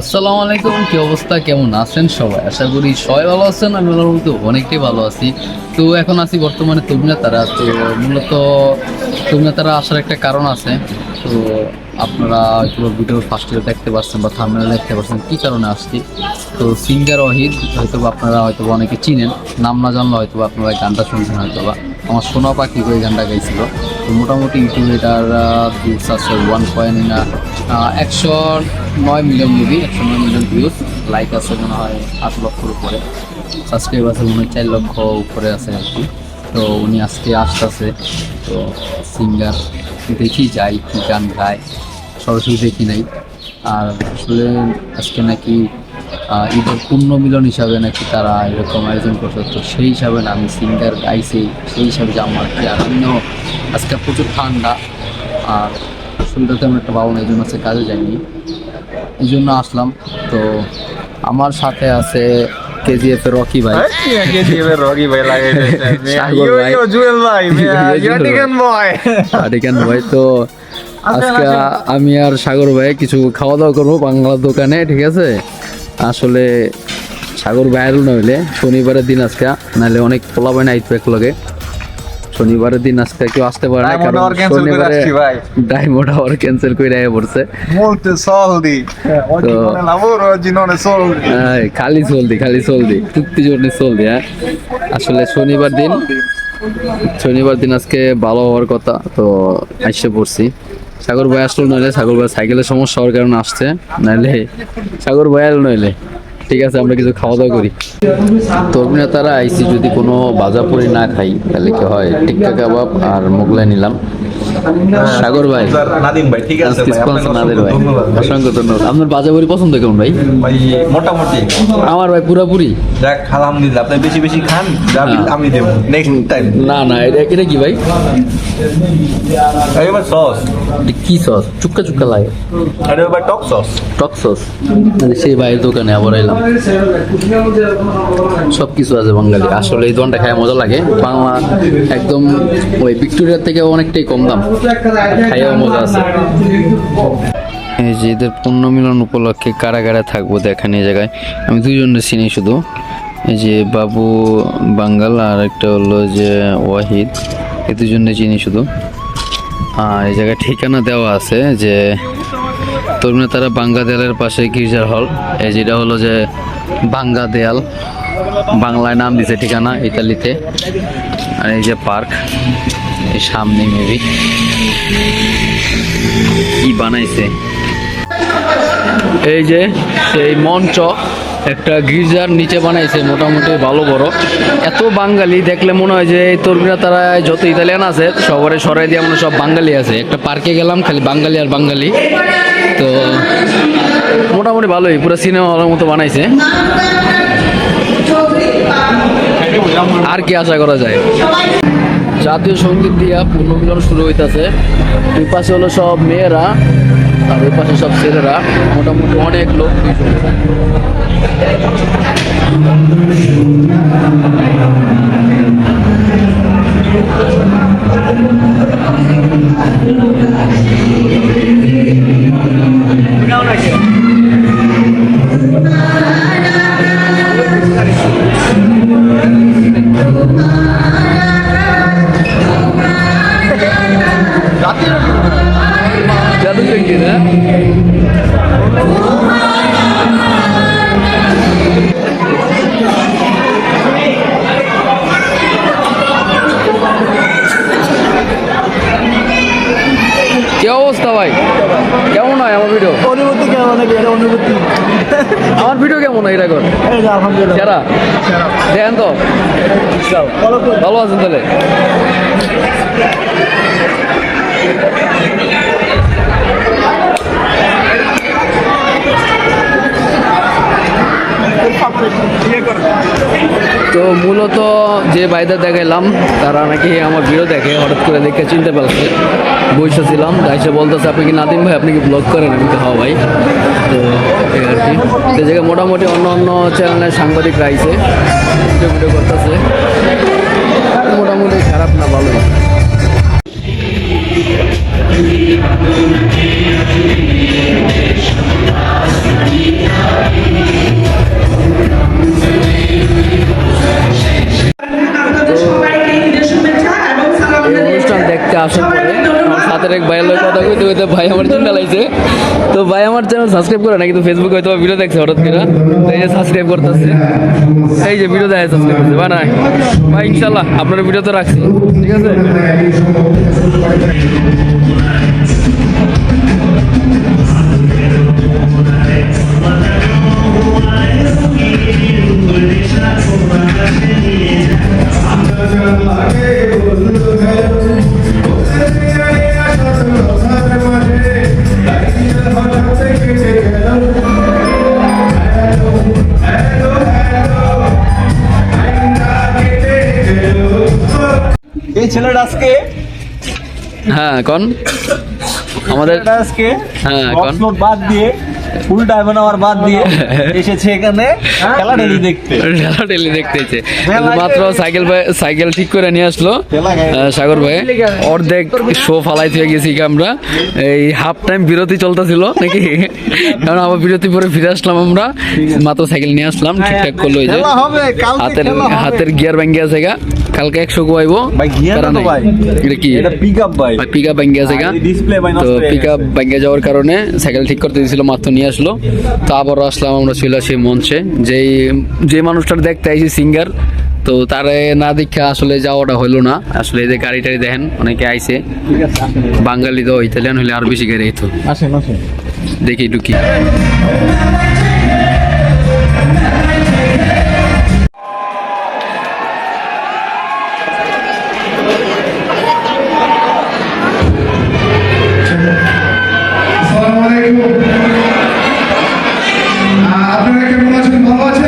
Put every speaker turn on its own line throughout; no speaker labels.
আসসালামু আলাইকুম, কি অবস্থা? কেমন আছেন সবাই? আশা করি সবাই ভালো আছেন, আমি মধ্যে অনেকটাই ভালো আছি। তো এখন আছি বর্তমানে তরুণা তারা তো মূলত তরুণা তারা আসার একটা কারণ আছে। তো আপনারা এগুলো ভিডিও ফার্স্টে দেখতে পাচ্ছেন বা থামনে দেখতে পাচ্ছেন কী কারণে আসছি। তো সিঙ্গার ওয়াহিদ হয়তো আপনারা হয়তো অনেকে চিনেন। নাম না জানলে হয়তো আপনারা গানটা শুনছেন হয়তো বা আমার সোনা পাখি করে গানটা গাইছিল। তো মোটামুটি ইউটিউবে আছে ওয়ান পয়েন্ট একশো নয় মিলিয়ন মুভি একশো নয় মিলিয়ন ভিউজ লাইক আছে মনে হয় আট লক্ষর উপরে। সাবস্ক্রাইব আছে মনে হয় চার লক্ষ উপরে আছে আর কি। তো উনি আজকে আসতেছে, তো সিঙ্গার দেখি যাই, কি গান গায়, সরাসরি দেখি নাই। আর আসলে আজকে নাকি ঈদের পূর্ণ মিলন হিসাবে নাকি তারা এরকম আয়োজন করছে। তো সেই হিসাবে না, আমি সিঙ্গার গাইছি, সেই হিসাবে যে আমার কি আর আমিও আজকে প্রচুর ঠান্ডা, আর শরীরটা তেমন একটা ভালো না এই জন্য আজকে কাজে যাইনি। এই জন্য আসলাম। তো আমার সাথে আছে কেজিএফ এর রকি ভাই।
রকি ভাই
সাগর ভাই।
জুয়েল ভাই
Yo, Jewel
টিকেন বয়
তো আজকে আমি আর সাগর ভাই কিছু খাওয়া দাওয়া করব বাংলা দোকানে ঠিক আছে? আসলে সাগর ভাইয়ের নইলে শনিবারের দিন আজকে নাহলে অনেক পোলা বাই নাইট এক লগে শনিবারের দিন আজকে কেউ আসতে পারে না কারণ
hour cancel করে
শনিবারে
আসছি ভাই।
ডায়মন্ড আওয়ার ক্যান্সেল করে আয়া পড়ছে।
è soldi
হ্যাঁ, খালি চলদি খালি চলদি চুক্তি জন্য চলদি হ্যাঁ। আসলে শনিবার দিন শনিবার দিন আজকে ভালো হওয়ার কথা তো আসছে পড়ছি। সাগর ভাই আসলো নইলে সাগর ভাই সাইকেলের সমস্যা হওয়ার কারণে আসছে নাইলে সাগর ভাই নইলে। ঠিক আছে আমরা কিছু খাওয়া দাওয়া করি। তরুণা তারা আইসি যদি কোনো বাজাপুরি না খাই তাহলে কি হয়? টিক্কা কাবাব আর মোগলাই নিলাম। সাগর ভাই
নাদিম ভাই ঠিক আছে
আজকে
ভাই
ভাই।
ভাই।
অসংখ্য ধন্যবাদ। আপনার বাজাপুরি পছন্দ কেমন ভাই?
ভাই মোটামুটি।
আমার ভাই পুরাপুরি।
যাক আলহামদুলিল্লাহ আপনি বেশি বেশি খান আমি দেবো। নেক্সট টাইম
না না এটা এটা কি ভাই?
এবার সস
কি সস চুক্কা চুক্কা লাগে।
এটা এবার টক সস
টক সস সেই ভাইয়ের দোকানে আবার এলাম সব কিছু আছে বাঙালি আসলে এই দোকানটা খায় মজা লাগে। বাংলা একদম ওই ভিক্টোরিয়ার থেকে অনেকটাই কম দাম। খাইয়াও মজা আছে। এই যে এদের পূর্ণ মিলন উপলক্ষে কারা কারা থাকব দেখেন এই জায়গায়। আমি দুইজনের চিনি শুধু। এই যে বাবু বাঙ্গাল আর একটা হলো যে ওয়াহিদ। এই দুজনে চিনি শুধু। আর এই জায়গায় ঠিকানা দেওয়া আছে যে তরুণে তারা বাঙ্গা দেয়ালের পাশে গির্জার হল। এই যেটা হলো যে বাঙ্গা দেয়াল। বাংলায় নাম দিছে ঠিকানা ইতালিতে। আর এই যে পার্ক। এই সামনে মেবি। কি বানাইছে? এই যে সেই মঞ্চ একটা গির্জার নিচে বানাইছে, মোটামুটি ভালো বড়। এত বাঙালি, দেখলে মনে হয় যে এই তরুণরা তারা যত ইতালিয়ান আছে, সবারে সরাই দিয়ে মনে সব বাঙালি আছে। একটা পার্কে গেলাম, খালি বাঙালি আর বাঙালি। তো মোটামুটি ভালোই, পুরো সিনেমা হলের মতো বানাইছে। আর কি আশা করা যায়? জাতীয় সংগীত দিয়া পুনর্মিলন শুরু হইতাছে। দুই পাশে হলো সব মেয়েরা, আর ওই পাশে সব ছেলেরা। মোটামুটি অনেক লোক হইছে। জাদু অবস্থা ভাই? কেমন হয় আমার ভিডিও
অনুভূতি কেমন নাকি এটা অনুভূতি।
আমার ভিডিও কেমন হয় এটা
সেরা আলহামদুলিল্লাহ।
যারা দেখেন তো?
ভালো
আছেন তাহলে? তো মূলত যে বাইদা দেখাইলাম, তারা নাকি আমার ভিডিও দেখে হঠাৎ করে দেখে চিনতে পারছে। বসে ছিলাম বলতেছে, আপনি কি নাদিম ভাই? আপনি কি ব্লগ করেন? আমি তো হ্যাঁ ভাই। তো এই আর কি। সে জায়গায় মোটামুটি অন্য অন্য চ্যানেলের সাংবাদিক আইছে ভিডিও ভিডিও করতেছে। মোটামুটি খারাপ না, ভালোই। আসার পরে সাথের এক ভাইয়ের কথা কইতে কইতে ভাই আমার চিন্তা লাগছে তো ভাই আমার চ্যানেল সাবস্ক্রাইব করে না, কিন্তু ফেসবুক হয়তো ভিডিও দেখছে হঠাৎ করে। তো এই যে সাবস্ক্রাইব করতেছে। এই যে ভিডিও দেখে সাবস্ক্রাইব করছে ভাই না ভাই ইনশাল্লাহ আপনার ভিডিও তো রাখছি। ঠিক আছে?
এই ছেলেটা আজকে
হ্যাঁ কোন? আমাদের
আজকে
হ্যাঁ?
নোট বাদ দিয়ে ফুল আবার বাদ দিয়ে এসেছে এখানে। খেলা টেলি দেখতে।
ঠেলি দেখতেছে।
মেলা
মাত্র সাইকেল ভাই সাইকেল ঠিক করে নিয়ে আসলো সাগর ভাই। অর্ধেক শো ফালাই থেকে গেছি আমরা। এই হাফ টাইম বিরতি চলতেছিল নাকি? কারণ আবার বিরতি পরে ফিরে আসলাম আমরা। মাত্র সাইকেল নিয়ে আসলাম ঠিকঠাক করল এই যে।
খেলা
হাতের হাতের গিয়ার ভেঙে আছে গা। কালকে একশো
তো ভাই
এটা কি?
এটা পিক আপ ভাই
পিক আপ ভেঙে আছে গা
আর এই display ভাই নষ্ট
তো
হয়ে
পিক আপ ভেঙে যাওয়ার কারণে সাইকেল ঠিক করতে দিয়েছিল মাত্র নিয়ে আসলো। তো আবার আসলাম আমরা চলে আসি মঞ্চে। যেই যে মানুষটার দেখতে আইছি সিঙ্গার তো তারে না দেখে আসলে যাওয়াটা হলো না। আসলে এই যে গাড়ি টাড়ি দেখেন অনেকে আইছে। বাঙালি তো ইতালিয়ান হলে আর বেশি গাড়ি হইতো
আসেন
দেখি ঢুকি
আহ, আপনারা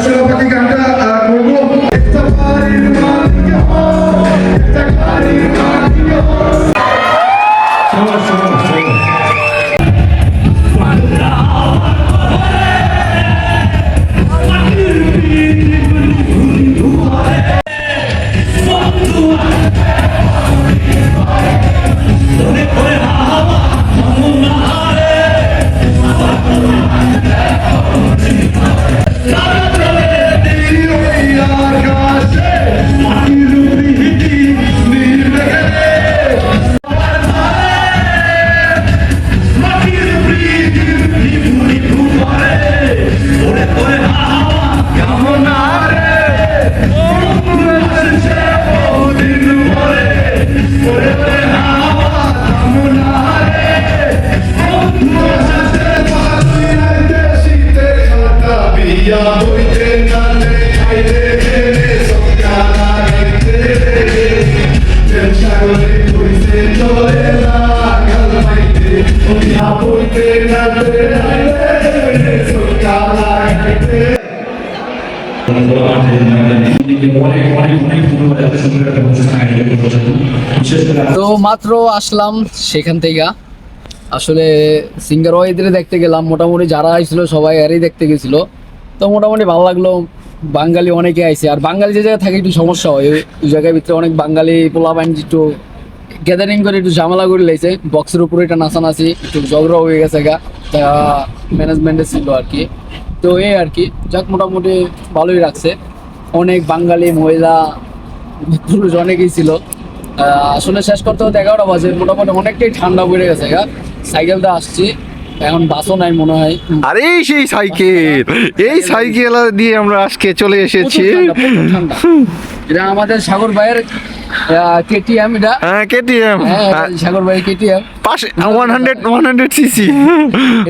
তো
তো মাত্র আসলাম সেখান থেকে। আসলে সিঙ্গার ওয়াইদের দেখতে গেলাম। মোটামুটি যারা আসছিল সবাই এরই দেখতে গেছিল। তো মোটামুটি ভালো লাগল। বাঙালি অনেকে আইছে। আর বাঙালি যে জায়গায় থাকে একটু সমস্যা হয়। ওই জায়গার ভিতরে অনেক বাঙালি পোলা বাইন একটু গ্যাদারিং করে একটু ঝামেলা করে লাইছে। বক্সের উপরে এটা নাচানাচি, একটু ঝগড়া হয়ে গেছে গা। তা ম্যানেজমেন্টে ছিল আর কি। তো এই আর কি। যাক, মোটামুটি ভালোই রাখছে। অনেক বাঙালি, মহিলা, পুরুষ অনেকেই ছিল। আসলে শেষ করতে হতে এগারোটা বাজে। মোটামুটি অনেকটাই ঠান্ডা পড়ে গেছে গা। সাইকেলটা আসছি। এখন বাসও নাই মনে হয়।
আরে সেই সাইকেল এই সাইকেল দিয়ে আমরা আজকে চলে এসেছি।
এটা আমাদের সাগর ভাইয়ের কেটিএম এটা।
হ্যাঁ কেটিএম
হ্যাঁ সাগর ভাইয়ের কেটিএম
পাশে one hundred one hundred CC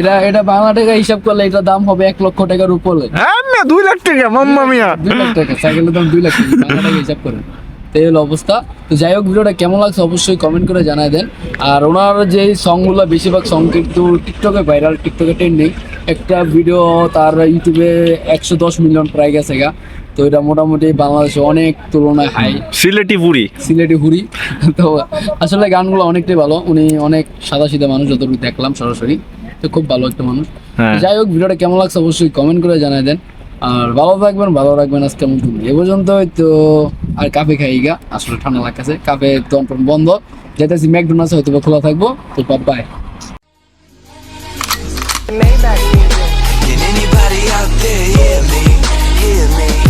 এটা এটা বাংলা টাকা হিসাব করলে এটা দাম হবে এক লক্ষ টাকার উপরে।
হ্যাঁ দুই লাখ টাকা মাম্মা মিয়া।
দুই লাখ টাকা সাইকেলের দাম দুই লাখ টাকা বাংলা টাকা হিসাব করে তো এই হলো অবস্থা। তো যাই হোক ভিডিওটা কেমন লাগছে অবশ্যই কমেন্ট করে জানাই দেন। আর ওনার যে সংগুলো বেশিরভাগ সং কিন্তু টিকটকে ভাইরাল টিকটকে ট্রেন্ডিং একটা ভিডিও তার ইউটিউবে একশো দশ মিলিয়ন প্রায় গেছে গা। তো এটা মোটামুটি বাংলাদেশে অনেক তুলনায় হাই
সিলেটি পুরি
সিলেটি হুরি তো আসলে গানগুলো অনেকটাই ভালো। উনি অনেক সাদা সিধা মানুষ যতটুকু দেখলাম সরাসরি। তো খুব ভালো একটা মানুষ।
হ্যাঁ।
যাই হোক ভিডিওটা কেমন লাগছে অবশ্যই কমেন্ট করে জানাই দেন। আর ভালো থাকবেন, ভালো রাখবেন আজকে মতন এ পর্যন্ত তো আর কাপে খাই গা, আসলে ঠান্ডা লাগতেছে। কাপে টন বন্ধ। যেতেছি ম্যাকডোনাল্ডস হয়তো বা খোলা থাকব। তো bye.
Can anybody out there hear me? Hear me?